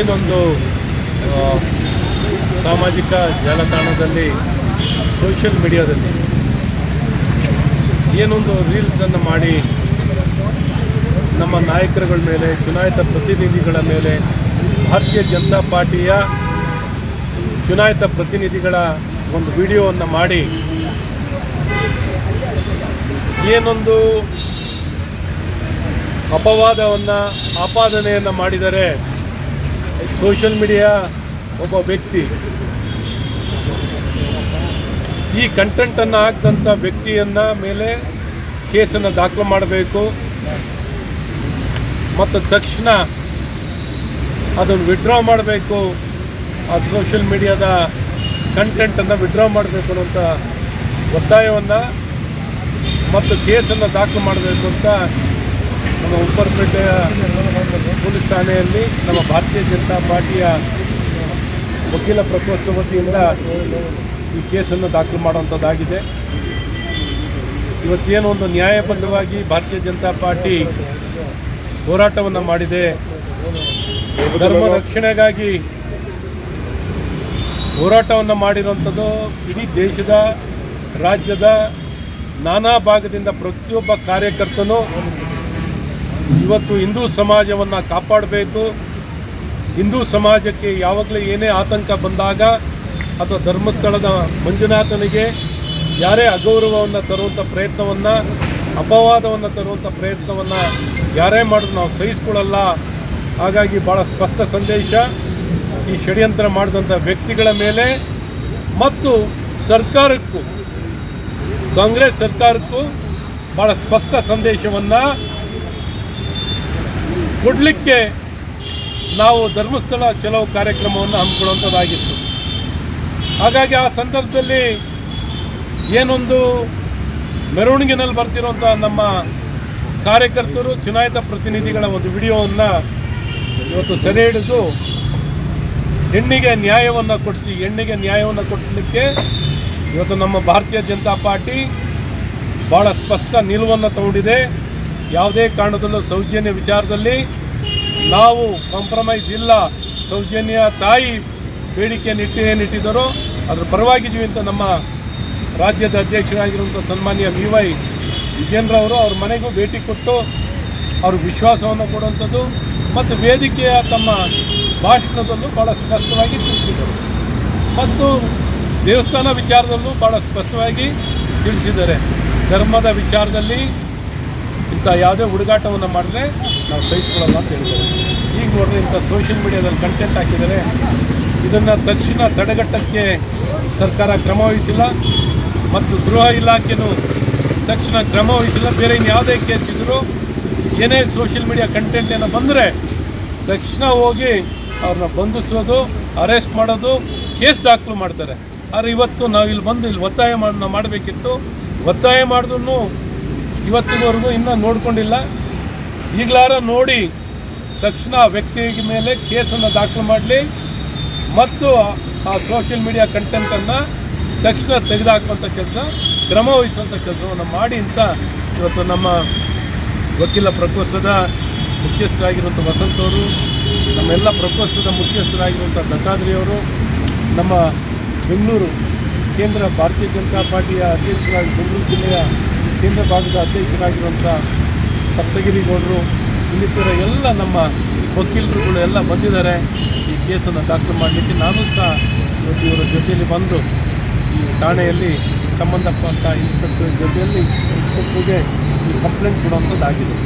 ಏನೊಂದು ಸಾಮಾಜಿಕ ಜಾಲತಾಣದಲ್ಲಿ ಸೋಷಿಯಲ್ ಮೀಡಿಯಾದಲ್ಲಿ ಏನೊಂದು ರೀಲ್ಸನ್ನು ಮಾಡಿ ನಮ್ಮ ನಾಯಕರುಗಳ ಮೇಲೆ, ಚುನಾಯಿತ ಪ್ರತಿನಿಧಿಗಳ ಮೇಲೆ, ಭಾರತೀಯ ಜನತಾ ಪಾರ್ಟಿಯ ಚುನಾಯಿತ ಪ್ರತಿನಿಧಿಗಳ ಒಂದು ವಿಡಿಯೋವನ್ನು ಮಾಡಿ, ಏನೊಂದು ಅಪವಾದವನ್ನು, ಆಪಾದನೆಯನ್ನು ಮಾಡಿದರೆ ಸೋಷಿಯಲ್ ಮೀಡಿಯಾ ಒಬ್ಬ ವ್ಯಕ್ತಿ. ಈ ಕಂಟೆಂಟನ್ನು ಹಾಕಿದಂಥ ವ್ಯಕ್ತಿಯನ್ನ ಮೇಲೆ ಕೇಸನ್ನು ದಾಖಲು ಮಾಡಬೇಕು. ಮತ್ತು ತಕ್ಷಣ ಅದನ್ನು ವಿಡ್ರಾ ಮಾಡಬೇಕು. ಆ ಸೋಷಿಯಲ್ ಮೀಡಿಯಾದ ಕಂಟೆಂಟನ್ನು ವಿಡ್ರಾ ಮಾಡಬೇಕು ಅನ್ನೋಂಥ ಒತ್ತಾಯವನ್ನು ಮತ್ತು ಕೇಸನ್ನು ದಾಖಲು ಮಾಡಬೇಕು ಅಂತ ನಮ್ಮ ಉಪ್ಪರಪೇಟೆಯ ಪೊಲೀಸ್ ಠಾಣೆಯಲ್ಲಿ ನಮ್ಮ ಭಾರತೀಯ ಜನತಾ ಪಾರ್ಟಿಯ ವಕೀಲ ಪ್ರಕೋಷ್ಠ ವತಿಯಿಂದ ಈ ಕೇಸನ್ನು ದಾಖಲು ಮಾಡುವಂಥದ್ದಾಗಿದೆ. ಇವತ್ತೇನು ಒಂದು ನ್ಯಾಯಬದ್ಧವಾಗಿ ಭಾರತೀಯ ಜನತಾ ಪಾರ್ಟಿ ಹೋರಾಟವನ್ನು ಮಾಡಿದೆ. ಧರ್ಮ ರಕ್ಷಣೆಗಾಗಿ ಹೋರಾಟವನ್ನು ಮಾಡಿರುವಂಥದ್ದು ಇಡೀ ದೇಶದ, ರಾಜ್ಯದ ನಾನಾ ಭಾಗದಿಂದ ಪ್ರತಿಯೊಬ್ಬ ಕಾರ್ಯಕರ್ತನು ಇವತ್ತು ಹಿಂದೂ ಸಮಾಜವನ್ನು ಕಾಪಾಡಬೇಕು. ಹಿಂದೂ ಸಮಾಜಕ್ಕೆ ಯಾವಾಗಲೂ ಏನೇ ಆತಂಕ ಬಂದಾಗ ಅಥವಾ ಧರ್ಮಸ್ಥಳದ ಮಂಜುನಾಥನಿಗೆ ಯಾರೇ ಅಗೌರವವನ್ನು ತರುವಂಥ ಪ್ರಯತ್ನವನ್ನು, ಅಪವಾದವನ್ನು ತರುವಂಥ ಪ್ರಯತ್ನವನ್ನು ಯಾರೇ ಮಾಡಿದ್ರು ನಾವು ಸಹಿಸ್ಕೊಳ್ಳಲ್ಲ. ಹಾಗಾಗಿ ಭಾಳ ಸ್ಪಷ್ಟ ಸಂದೇಶ. ಈ ಷಡ್ಯಂತ್ರ ಮಾಡಿದಂಥ ವ್ಯಕ್ತಿಗಳ ಮೇಲೆ ಮತ್ತು ಸರ್ಕಾರಕ್ಕೂ, ಕಾಂಗ್ರೆಸ್ ಸರ್ಕಾರಕ್ಕೂ ಭಾಳ ಸ್ಪಷ್ಟ ಸಂದೇಶವನ್ನು ಕೊಡಲಿಕ್ಕೆ ನಾವು ಧರ್ಮಸ್ಥಳ ಕೆಲವು ಕಾರ್ಯಕ್ರಮವನ್ನು ಹಮ್ಮಿಕೊಳ್ಳುವಂಥದ್ದಾಗಿತ್ತು. ಹಾಗಾಗಿ ಆ ಸಂದರ್ಭದಲ್ಲಿ ಏನೊಂದು ಮೆರವಣಿಗೆನಲ್ಲಿ ಬರ್ತಿರುವಂಥ ನಮ್ಮ ಕಾರ್ಯಕರ್ತರು, ಚುನಾಯಿತ ಪ್ರತಿನಿಧಿಗಳ ಒಂದು ವಿಡಿಯೋವನ್ನು ಇವತ್ತು ಸೆರೆ ಹಿಡಿದು ಹೆಣ್ಣಿಗೆ ನ್ಯಾಯವನ್ನು ಕೊಡಿಸಿ, ಹೆಣ್ಣಿಗೆ ನ್ಯಾಯವನ್ನು ಕೊಡಿಸಲಿಕ್ಕೆ ಇವತ್ತು ನಮ್ಮ ಭಾರತೀಯ ಜನತಾ ಪಾರ್ಟಿ ಭಾಳ ಸ್ಪಷ್ಟ ನಿಲುವನ್ನು ತಗೊಂಡಿದೆ. ಯಾವುದೇ ಕಾರಣದಲ್ಲೂ ಸೌಜನ್ಯ ವಿಚಾರದಲ್ಲಿ ನಾವು ಕಾಂಪ್ರಮೈಸ್ ಇಲ್ಲ, ಸೌಜನ್ಯ ತಾಯಿ ಬೇಡಿಕೆಯನ್ನು ಇಟ್ಟು ಏನಿಟ್ಟಿದ್ದರು ಅದರ ಪರವಾಗಿದ್ದೀವಿ ಅಂತ ನಮ್ಮ ರಾಜ್ಯದ ಅಧ್ಯಕ್ಷರಾಗಿರುವಂಥ ಸನ್ಮಾನ್ಯ ವಿ ವೈ ವಿಜೇಂದ್ರ ಅವರು ಅವ್ರ ಮನೆಗೂ ಭೇಟಿ ಕೊಟ್ಟು ಅವ್ರ ವಿಶ್ವಾಸವನ್ನು ಕೊಡುವಂಥದ್ದು ಮತ್ತು ವೇದಿಕೆಯ ತಮ್ಮ ಭಾಷಣದಲ್ಲೂ ಭಾಳ ಸ್ಪಷ್ಟವಾಗಿ ತಿಳಿಸಿದರು. ಮತ್ತು ದೇವಸ್ಥಾನ ವಿಚಾರದಲ್ಲೂ ಭಾಳ ಸ್ಪಷ್ಟವಾಗಿ ತಿಳಿಸಿದ್ದಾರೆ. ಧರ್ಮದ ವಿಚಾರದಲ್ಲಿ ಇಂಥ ಯಾವುದೇ ಹುಡುಗಾಟವನ್ನು ಮಾಡಿದ್ರೆ ನಾವು ಸಹಿಸ್ಕೊಳ್ಳಲ್ಲ ಅಂತ ಹೇಳಿದ್ದಾರೆ. ಈಗ ನೋಡಿದ್ರೆ ಇಂಥ ಸೋಷಿಯಲ್ ಮೀಡಿಯಾದಲ್ಲಿ ಕಂಟೆಂಟ್ ಹಾಕಿದ್ದಾರೆ. ಇದನ್ನು ತಕ್ಷಣ ತಡೆಗಟ್ಟಕ್ಕೆ ಸರ್ಕಾರ ಕ್ರಮ ವಹಿಸಿಲ್ಲ ಮತ್ತು ಗೃಹ ಇಲಾಖೆನೂ ತಕ್ಷಣ ಕ್ರಮ ವಹಿಸಿಲ್ಲ. ಬೇರೆ ಇನ್ಯಾವುದೇ ಕೇಸ್ ಇದ್ದರೂ ಏನೇ ಸೋಷಿಯಲ್ ಮೀಡಿಯಾ ಕಂಟೆಂಟ್ ಏನೋ ಬಂದರೆ ತಕ್ಷಣ ಹೋಗಿ ಅವ್ರನ್ನ ಬಂಧಿಸೋದು ಅರೆಸ್ಟ್ ಮಾಡೋದು, ಕೇಸ್ ದಾಖಲು ಮಾಡ್ತಾರೆ. ಆದರೆ ಇವತ್ತು ನಾವು ಇಲ್ಲಿ ಬಂದು ಇಲ್ಲಿ ಒತ್ತಾಯ ಮಾಡಿ, ಮಾಡಬೇಕಿತ್ತು. ಒತ್ತಾಯ ಮಾಡಿದ್ರು ಇವತ್ತಿನವರೆಗೂ ಇನ್ನೂ ನೋಡ್ಕೊಂಡಿಲ್ಲ. ಈಗಲಾರ ನೋಡಿ ತಕ್ಷಣ ವ್ಯಕ್ತಿ ಮೇಲೆ ಕೇಸನ್ನು ದಾಖಲು ಮಾಡಲಿ ಮತ್ತು ಆ ಸೋಷಿಯಲ್ ಮೀಡಿಯಾ ಕಂಟೆಂಟನ್ನು ತಕ್ಷಣ ತೆಗೆದುಹಾಕುವಂಥ ಕೆಲಸ, ಕ್ರಮ ವಹಿಸುವಂಥ ಕೆಲಸವನ್ನು ಮಾಡಿ ಅಂತ ಇವತ್ತು ನಮ್ಮ ವಕೀಲ ಪ್ರಕೋಷ್ಠದ ಮುಖ್ಯಸ್ಥರಾಗಿರುವಂಥ ವಸಂತ್ ಅವರು, ನಮ್ಮೆಲ್ಲ ಪ್ರಕೋಷ್ಠದ ಮುಖ್ಯಸ್ಥರಾಗಿರುವಂಥ ದತ್ತಾತ್ರಿಯವರು ನಮ್ಮ ಬೆಂಗಳೂರು ಕೇಂದ್ರ ಭಾರತೀಯ ಜನತಾ ಪಾರ್ಟಿಯ ಅಧ್ಯಕ್ಷರಾಗಿ ಬೆಂಗಳೂರು ಜಿಲ್ಲೆಯ ಕೇಂದ್ರ ಭಾಗದ ಅಧ್ಯಕ್ಷರಾಗಿರುವಂಥ ಸಪ್ತಗಿರಿ ಗೌಡರು ಇನ್ನಿತರ ಎಲ್ಲ ನಮ್ಮ ವಕೀಲರುಗಳು ಎಲ್ಲ ಬಂದಿದ್ದಾರೆ. ಈ ಕೇಸನ್ನು ದಾಖಲು ಮಾಡಲಿಕ್ಕೆ ನಾನು ಸಹ ಇವರ ಜೊತೆಯಲ್ಲಿ ಬಂದು ಈ ಠಾಣೆಯಲ್ಲಿ ಸಂಬಂಧಪಟ್ಟ ಇನ್ಸ್ಪೆಕ್ಟರ್ ಜೊತೆಯಲ್ಲಿ ಇನ್ಸ್ಪೆಕ್ಟರ್ಗೆ ಈ ಕಂಪ್ಲೇಂಟ್ ಕೊಡುವಂಥದ್ದಾಗಿದೆ.